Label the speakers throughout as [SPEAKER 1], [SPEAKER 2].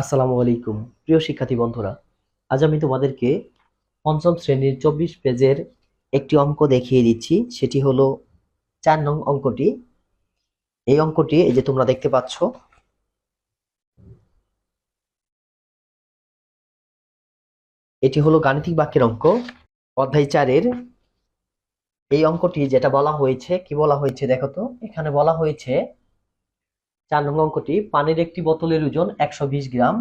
[SPEAKER 1] আসসালামু আলাইকুম, প্রিয় শিক্ষার্থী বন্ধুরা। আজ আমি তোমাদেরকে পঞ্চম শ্রেণির চব্বিশ পেজের একটি অঙ্ক দেখিয়ে দিচ্ছি। সেটি হলো চার নং অঙ্কটি। এই অঙ্কটি, এই যে তোমরা দেখতে পাচ্ছ, এটি হলো গাণিতিক বাক্যের অঙ্ক। অধ্যায় চারের এই অঙ্কটি যেটা বলা হয়েছে, কি বলা হয়েছে দেখো তো? এখানে বলা হয়েছে চার নং অঙ্কটি, পানির একটি বোতলের ওজন একশো বিশ গ্রাম।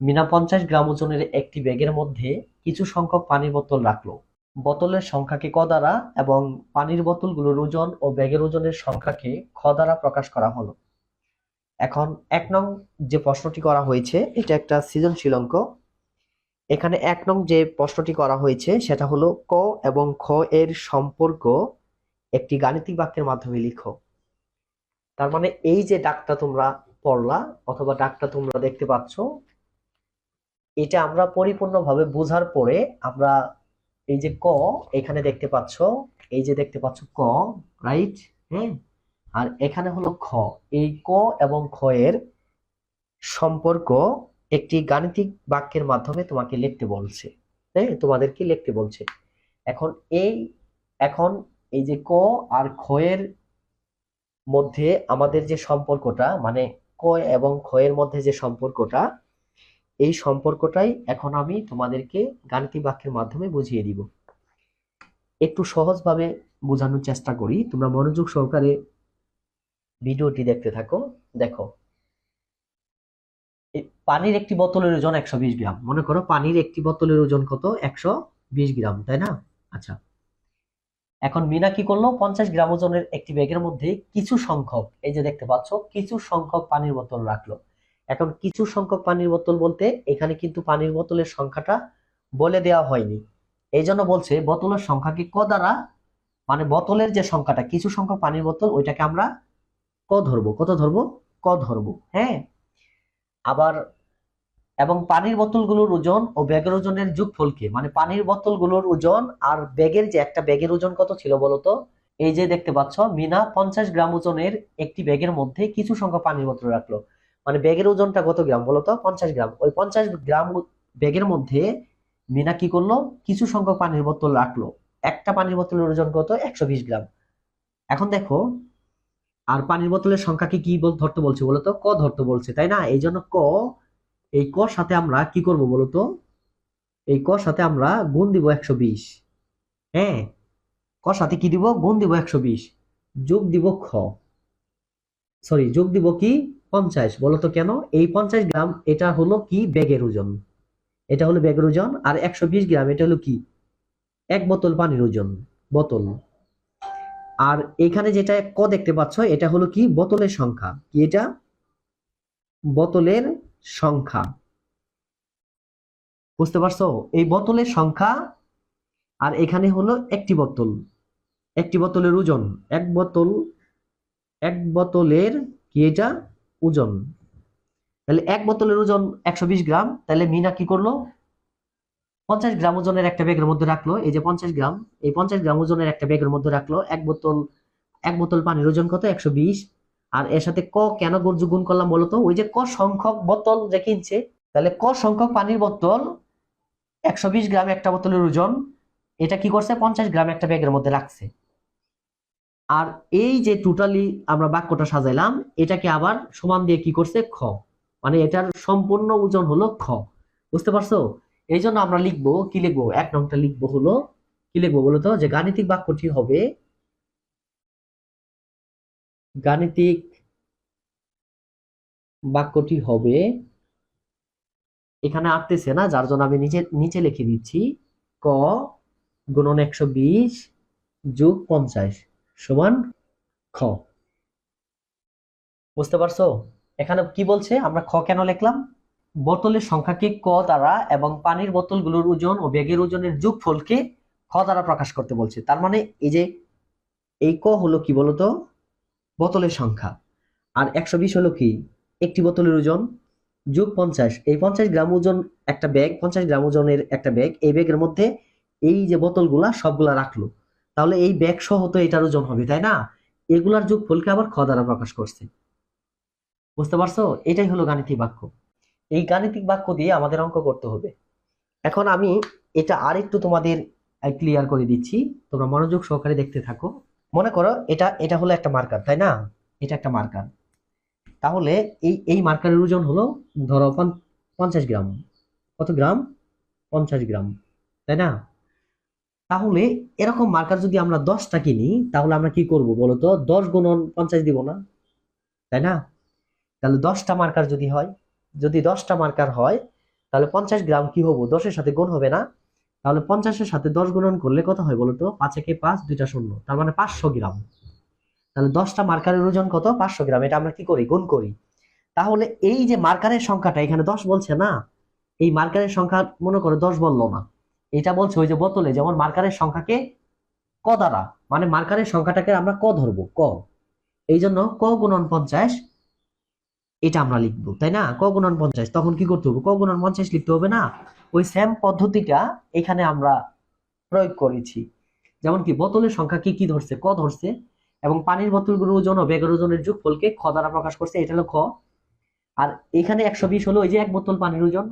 [SPEAKER 1] মিনা পঞ্চাশ গ্রাম ওজনের একটি ব্যাগের মধ্যে কিছু সংখ্যক পানির বোতল রাখল। বোতলের সংখ্যাকে ক দ্বারা এবং পানির বোতলগুলোর ওজন ও ব্যাগের ওজনের সংখ্যাকে খ দ্বারা প্রকাশ করা হলো। এখন এক নং যে প্রশ্নটি করা হয়েছে, এটা একটা সৃজনশীল অঙ্ক। এখানে এক নং যে প্রশ্নটি করা হয়েছে, সেটা হলো ক এবং খ এর সম্পর্ক একটি গাণিতিক বাক্যের মাধ্যমে লিখো। তার মানে এই যে ডাকটা তোমরা পড়লা অথবা ডাকটা তোমরা দেখতে পাচ্ছ, এটা আমরা পরিপূর্ণভাবে বোঝার পরে আমরা এই যে ক এখানে দেখতে পাচ্ছ, এই যে দেখতে পাচ্ছ ক রাইট হ্যাঁ আর এখানে হলো খ। এই ক এবং খ এর সম্পর্ক একটি গাণিতিক বাক্যের মাধ্যমে তোমাকে লিখতে বলছে। হ্যাঁ? তোমাদেরকে লিখতে বলছে। এখন এই এখন এই যে ক আর খ এর মধ্যে আমাদের যে সম্পর্কটা মানে ক এবং এর মধ্যে যে সম্পর্কটা, এই সম্পর্কটাই এখন আমি তোমাদেরকে গাণিতিক বাক্যের মাধ্যমে বুঝিয়ে দিব। একটু সহজভাবে বোঝানোর চেষ্টা করি। তোমরা মনোযোগ সহকারে ভিডিওটি দেখতে থাকো। দেখো। পানির একটি বোতলের ওজন একশো বিশ গ্রাম। মনে করো পানির একটি বোতলের ওজন কত? একশো বিশ গ্রাম, তাই না? আচ্ছা। এখন মিনা কি করল? পঞ্চাশ গ্রাম ওজনের একটি ব্যাগের মধ্যে কিছু সংখ্যক, এই যে দেখতে পাচ্ছ, কিছু সংখ্যক পানির বোতল রাখল। এখন কিছু সংখ্যক পানির বোতল বলতে এখানে কিন্তু পানির বোতলের সংখ্যাটা বলে দেওয়া হয়নি। এই জন্য বলছে বোতলের সংখ্যাকে ক দ্বারা? মানে বোতলের যে সংখ্যাটা, কিছু সংখ্যক পানির বোতল, ওইটাকে আমরা ক ধরবো। কত ধরবো? ক ধরবো। হ্যাঁ? আবার এবং পানির বোতলগুলোর ওজন ও ব্যাগের ওজনের যোগফলকে মানে পানির বোতলগুলোর ওজন আর ব্যাগের যে একটা ব্যাগের ওজন কত ছিল বলতো? এই যে দেখতে পাচ্ছ, মিনা পঞ্চাশ গ্রাম ওজনের একটি ব্যাগের মধ্যে কিছু সংখ্যক পানির বোতল রাখল। মানে ব্যাগের ওজনটা কত গ্রাম বলতো? পঞ্চাশ গ্রাম। ওই পঞ্চাশ গ্রাম ব্যাগের মধ্যে মিনা কি করল? কিছু সংখ্যক পানির বোতল রাখল। একটা পানির বোতলের ওজন কত? একশো বিশ গ্রাম। এখন দেখো, আর পানির বোতলের সংখ্যাকে কি বল, ধরতে বলছে বলতো? ক ধরতে বলছে, তাই না? এই জন্য ক এই ক সাথে আমরা কি করব বলতো? এই ক সাথে আমরা গুণ দিব একশো বিশ। হ্যাঁ? ক সাথে কি দিব? গুণ দিব একশো বিশ। যোগ দিব খ। সরি, যোগ দিব কি? পঞ্চাশ। বলতো কেন? এই পঞ্চাশ গ্রাম এটা হলো কি? ব্যাগের ওজন। এটা হলো ব্যাগের ওজন। আর একশো বিশ গ্রাম এটা হলো কি? এক বোতল পানির ওজন। বোতল। আর এখানে যেটা ক দেখতে পাচ্ছ, এটা হলো কি? বোতলের সংখ্যা। কি এটা? বোতলের সংখ্যা। বুঝতে পারছ? এই বোতলের সংখ্যা আর এখানে হলো একটি বোতল। একটি বোতলের ওজন। এক বোতল, এক বোতলের কি এটা? ওজন। তাহলে এক বোতলের ওজন একশো বিশ গ্রাম। তাহলে মিনা কি করল? পঞ্চাশ গ্রাম ওজনের একটা ব্যাগের মধ্যে রাখল। এই যে পঞ্চাশ গ্রাম, এই পঞ্চাশ গ্রাম ওজনের একটা ব্যাগের মধ্যে রাখল। এক বোতল এক বোতল পানির ওজন কত? একশো বিশ। আর এর সাথে ক কেন গুণ করলাম বলতো? ওই যে ক সংখ্যক বোতল যে কিনছে, তাহলে ক সংখ্যক পানির বোতল একশো বিশ গ্রাম একটা বোতলের ওজন, এটা কি করছে? পঞ্চাশ গ্রাম একটা ব্যাগের মধ্যে রাখছে। আর এই যে টোটালি আমরা বাক্যটা সাজাইলাম, এটাকে আবার সমান দিয়ে কি করছে? খ। মানে এটার সম্পূর্ণ ওজন হলো খ। বুঝতে পারছ? এই জন্য আমরা লিখব, কি লিখব? এক নংটা লিখব হলো, কি লিখব বলতো? যে গাণিতিক বাক্যটি হবে গাণিতিক বাক্যটি হবে, এখানে আসতেছে না, যার জন্য আমি নিচে নিচে লিখে দিচ্ছি, ক গুণন একশো বিশ যোগ পঞ্চাশ সমান খ। বুঝতে পারছ? এখানে কি বলছে? আমরা খ কেন লিখলাম? বোতলের সংখ্যাকে ক দ্বারা এবং পানির বোতলগুলোর ওজন ও ব্যাগের ওজনের যোগফলকে খ দ্বারা প্রকাশ করতে বলছে। তার মানে এই যে, এই ক হলো কি বলতো? বোতলের সংখ্যা। আর একশো বিশ হলো কি? একটি বোতলের ওজন যোগ পঞ্চাশ। এই পঞ্চাশ গ্রাম ওজন একটা ব্যাগ, পঞ্চাশ গ্রাম ওজনের একটা ব্যাগ, এই ব্যাগের মধ্যে এই যে বোতলগুলা সবগুলা রাখল। তাহলে এই ব্যাগ সহ তো এটার ওজন হবে, তাই না? এগুলার যোগফলকে আবার খ দ্বারা প্রকাশ করছে। বুঝতে পারছ? এটাই হলো গাণিতিক বাক্য। এই গাণিতিক বাক্য দিয়ে আমাদের অঙ্ক করতে হবে। এখন আমি এটা আরেকটু তোমাদের ক্লিয়ার করে দিচ্ছি। তোমরা মনোযোগ সহকারে দেখতে থাকো। মনে করো এটা এটা হলো একটা মার্কার তাই না? এটা একটা মার্কার তাহলে এই এই মার্কারের ওজন হলো ধরো পঞ্চ- পঞ্চাশ গ্রাম। কত গ্রাম? পঞ্চাশ গ্রাম, তাই না? তাহলে এরকম মার্কার যদি আমরা দশটা কিনি, তাহলে আমরা কি করব বলো তো? দশ গুণন পঞ্চাশ দিব না, তাই না? তাহলে দশটা মার্কার যদি হয়, যদি দশটা মার্কার হয়, তাহলে পঞ্চাশ গ্রাম কি হব? দশের সাথে গুণ হবে না। তাহলে পঞ্চাশের সাথে দশ গুণন করলে কত হয় বলতো? পাঁচ একে পাঁচ, দুইটা শূন্য। তার মানে পাঁচশো গ্রাম। তাহলে দশটা মার্কারের ওজন কত? পাঁচশো গ্রাম। এটা আমরা কি করি? গুণ করি। তাহলে এই যে মার্কারের সংখ্যাটা, এখানে দশ বলছে না? এই মার্কারের সংখ্যা, মনে করো দশ বলল না। এটা বলছে ওই যে বোতলে, যেমন মার্কারের সংখ্যাকে ক দ্বারা মানে মার্কারের সংখ্যাটাকে আমরা ক ধরবো, ক। এই জন্য ক গুণন পঞ্চাশ এটা আমরা লিখব, তাই না? ক গুণন পঞ্চাশ, তখন কি করতে হবে? ক গুণন পঞ্চাশ লিখতে হবে না? ওই সেম পদ্ধতিটা এখানে আমরা প্রয়োগ করেছি। যেমন কি, বোতলের সংখ্যা কি কি ধরছে? ক ধরছে। এবং পানির বোতলগুলোর ওজন ও ব্যাগের ওজনের যোগফলকে খ দ্বারা প্রকাশ করছে, এটা হলো খ। আর এখানে একশো বিশ হলো ওই যে এক বোতল পানির ওজন।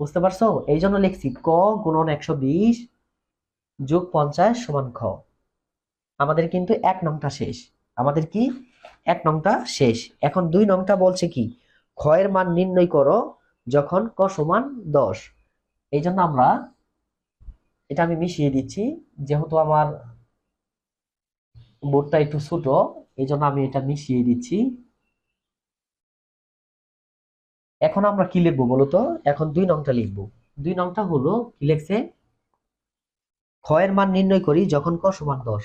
[SPEAKER 1] বুঝতে পারছ? এই জন্য লিখছি, ক গুণন একশো বিশ যোগ পঞ্চাশ সমান খ। আমাদের কিন্তু এক নংটা শেষ। আমাদের কি? এক নংটা শেষ। এখন দুই নংটা বলছে কি? ক্ষয়ের মান নির্ণয় করো যখন ক সমান দশ। এই জন্য আমরা এটা আমি মিশিয়ে দিচ্ছি। যেহেতু আমার বোর্ডটা একটু ছোট এই জন্য আমি এটা মিশিয়ে দিচ্ছি। এখন আমরা কি লিখব বলতো? এখন দুই নংটা লিখব। দুই নংটা হলো কি লিখছে? ক্ষয়ের মান নির্ণয় করি যখন ক সমান দশ।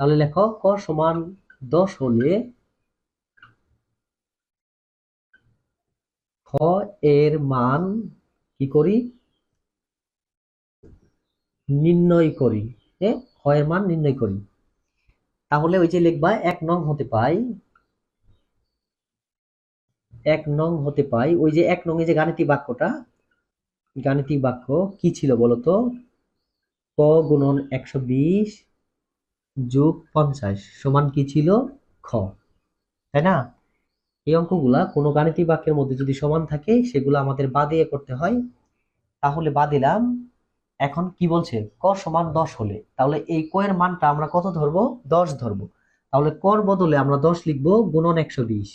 [SPEAKER 1] তাহলে লেখো ক সমান দশ হলে খ এর মান কি করি? নির্ণয় করি খ এর মান নির্ণয় করি। তাহলে ওই যে লিখবা এক নং হতে পাই, এক নং হতে পাই, ওই যে এক নং এ যে গাণিতিক বাক্যটা, গাণিতিক বাক্য কি ছিল বলতো? ক গুণন একশো বিশ যোগ পঞ্চাশ সমান কি ছিল? খ। তাই না? এই অঙ্কগুলা কোনো গাণিতিক বাক্যের মধ্যে যদি সমান থাকে, সেগুলো আমাদের বাদিয়ে করতে হয়। তাহলে বাদিলাম এখন কি বলছে? ক সমান দশ হলে। তাহলে এই ক এর মানটা আমরা কত ধরবো? দশ ধরবো। তাহলে কর বদলে আমরা দশ লিখব গুণন একশো বিশ।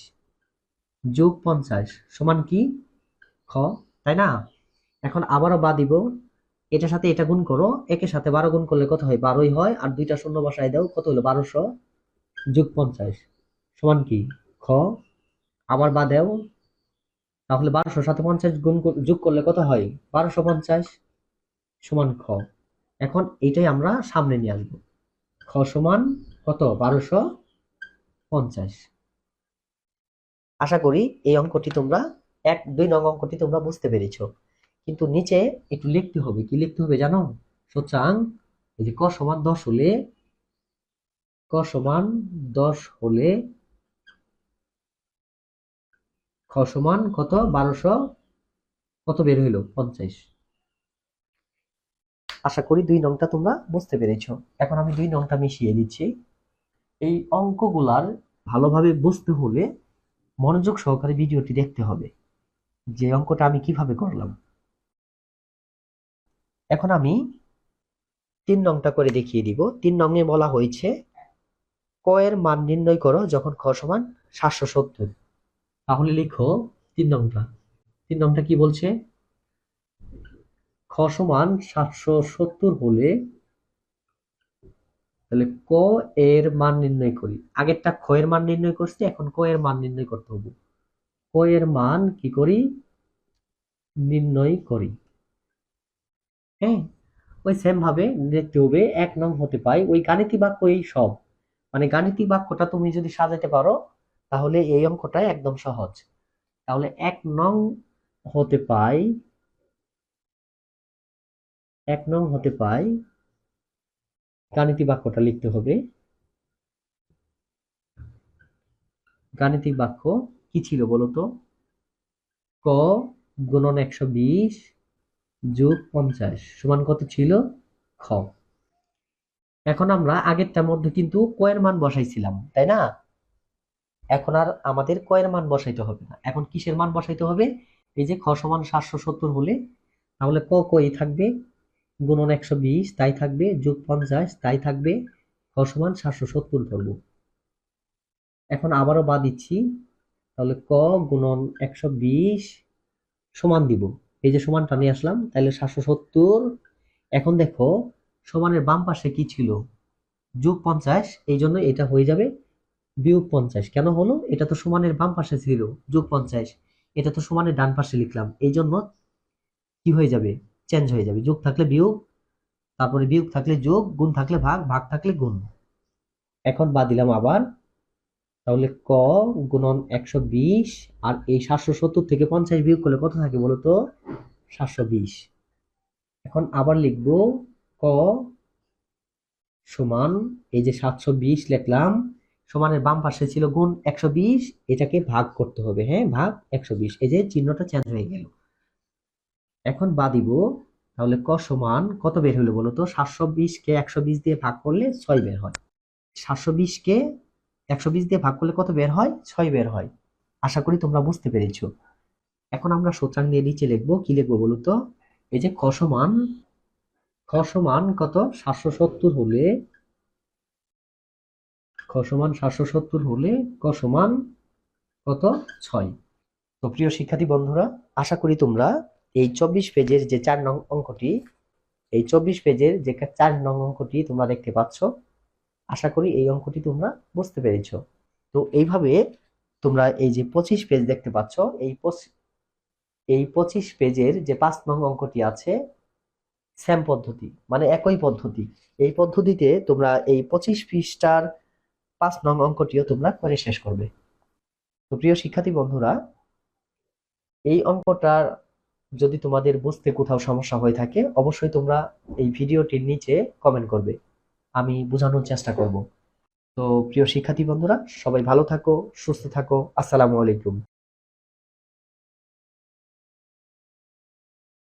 [SPEAKER 1] যোগ পঞ্চাশ সমান কি? খ, তাই না? এখন আবারও বা দিব। এটার সাথে এটা গুণ করো। একের সাথে বারো গুণ করলে কত হয়? বারোই হয়। আর দুইটা শূন্য বসায় দাও। কত হলো? বারোশো। যোগ পঞ্চাশ সমান কি? খ। আবার বা দেও তাহলে বারোশোর সাথে পঞ্চাশ গুণ যোগ করলে কত হয়? বারোশো পঞ্চাশ সমান খ। এখন এটাই আমরা সামনে নিয়ে আসব। খ সমান কত? বারোশো পঞ্চাশ। আশা করি এই অঙ্কটি তোমরা, এক দুই নং অঙ্কটি তোমরা বুঝতে পেরেছ। কিন্তু নিচে একটু লিখতে হবে। কি লিখতে হবে জানো? যে ক সমান দশ হলে, ক সমান দশ হলে খ সমান কত? বারোশো কত বের হইল? পঞ্চাশ। আশা করি দুই নংটা তোমরা বুঝতে পেরেছ। এখন আমি দুই নংটা মিশিয়ে দিচ্ছি। এই অঙ্কগুলার ভালোভাবে বুঝতে হলে মনোযোগ সহকারে ভিডিওটি দেখতে হবে। যে অঙ্কটা আমি কীভাবে করলাম। এখন আমি তিন নংটা করে দেখিয়ে দিব। তিন নংয়ে বলা হয়েছে ক এর মান নির্ণয় করো যখন খ সমান সাতশো সত্তর। তাহলে লিখো তিন নংটা। তিন নংটা কি বলছে? খ সমান সাতশো সত্তর হলে তাহলে ক এর মান নির্ণয় করি। আগেরটা খ এর মান নির্ণয় করছি, এখন ক এর মান নির্ণয় করতে হবে। ক এর মান কি করি? নির্ণয় করি। হ্যাঁ ওই সেম ভাবে দেখতে হবে, এক নং হতে পাই ওই গাণিতিক বাক্য এই সব। মানে গাণিতিক বাক্যটা তুমি যদি সাজাতে পারো তাহলে এই অঙ্কটা একদম সহজ। তাহলে এক নং হতে পাই, এক নং হতে পাই, গাণিতিক বাক্যটা লিখতে হবে। গাণিতিক বাক্য কি ছিল বলতো ক গুণন একশো বিশ যোগ পঞ্চাশ সমান কত ছিল? খ। এখন আমরা আগেরটার মধ্যে কিন্তু কয়ের মান বসাইছিলাম, তাই না? এখন আর আমাদের কয়ের মান বসাইতে হবে না। এখন কিসের মান বসাইতে হবে? এই যে খ সমান সাতশো সত্তর হলে তাহলে ক ক এই থাকবে? গুণন একশো বিশ, তাই থাকবে। যোগ পঞ্চাশ, তাই থাকবে। খ সমান সাতশো সত্তর ধরবো। এখন আবারও বা দিচ্ছি। তাহলে ক গুণন একশো বিশ সমান দিব। এই যে সমানটা নিয়ে আসলাম, তাহলে সাতশো সত্তর। এখন দেখো, সমানের বাম পাশে কি ছিল? যোগ পঞ্চাশ, এই জন্য এটা হয়ে যাবে বিয়োগ পঞ্চাশ। কেন হলো? এটা তো সমানের বাম পাশে ছিল, যোগ পঞ্চাশ। এটা তো সমানের ডান পাশে লিখলাম। এই জন্য কি হয়ে যাবে? চেঞ্জ হয়ে যাবে। যোগ থাকলে বিয়োগ, তারপরে বিয়োগ থাকলে যোগ, গুণ থাকলে ভাগ ভাগ থাকলে গুণ। এখন বা দিলাম আবার। তাহলে ক গুণন একশো বিশ আর এই সাতশো সত্তর থেকে পঞ্চাশ বিয়োগ করলে কত থাকে বলো তো? সাতশো বিশ। এখন আবার লিখব ক সমান এই যে সাতশো বিশ লিখলাম। সমানের বাম পাশে ছিল গুণ একশো বিশ, এটাকে ভাগ করতে হবে হ্যাঁ? ভাগ একশো বিশ। এই যে চিহ্নটা চেঞ্জ হয়ে গেল। এখন বা দিব, তাহলে ক সমান কত বের হলো বলো তো? সাতশো বিশ কে একশো বিশ দিয়ে ভাগ করলে ছয় বের হয়। সাতশো বিশ কে একশো বিশ দিয়ে ভাগ করলে কত বের হয়? ছয় বের হয়। আশা করি তোমরা বুঝতে পেরেছ। এখন আমরা সূত্রাং দিয়ে নিচে লিখব, কি লিখব বলো তো? এই যে ক সমান খ সমান কত? সাতশো সত্তর হলে খ সমান সাতশো সত্তর হলে ক সমান কত? ছয়। তো প্রিয় শিক্ষার্থী বন্ধুরা, আশা করি তোমরা এই চব্বিশ পেজের যে চার নং অঙ্কটি, এই চব্বিশ পেজের যে চার নং অঙ্কটি তোমরা দেখতে পাচ্ছ। আশা করি এই অঙ্কটি তোমরা বুঝতে পেরেছ। তো এইভাবে তোমরা এই যে পঁচিশ পেজ দেখতে পাচ্ছ, এই এই পঁচিশ পেজের যে পাঁচ নং অঙ্কটি আছে স্যাম পদ্ধতি মানে একই পদ্ধতি। এই পদ্ধতিতে তোমরা এই পঁচিশ পৃষ্ঠার পাঁচ নং অঙ্কটিও তোমরা করে শেষ করবে। তো প্রিয় শিক্ষার্থী বন্ধুরা, এই অঙ্কটার যদি তোমাদের বুঝতে কোথাও সমস্যা হয়ে থাকে, অবশ্যই তোমরা এই ভিডিওটির নিচে কমেন্ট করবে। আমি বোঝানোর চেষ্টা করব। তো প্রিয় শিক্ষার্থী বন্ধুরা, সবাই ভালো থাকো, সুস্থ থাকো, আসসালামু আলাইকুম।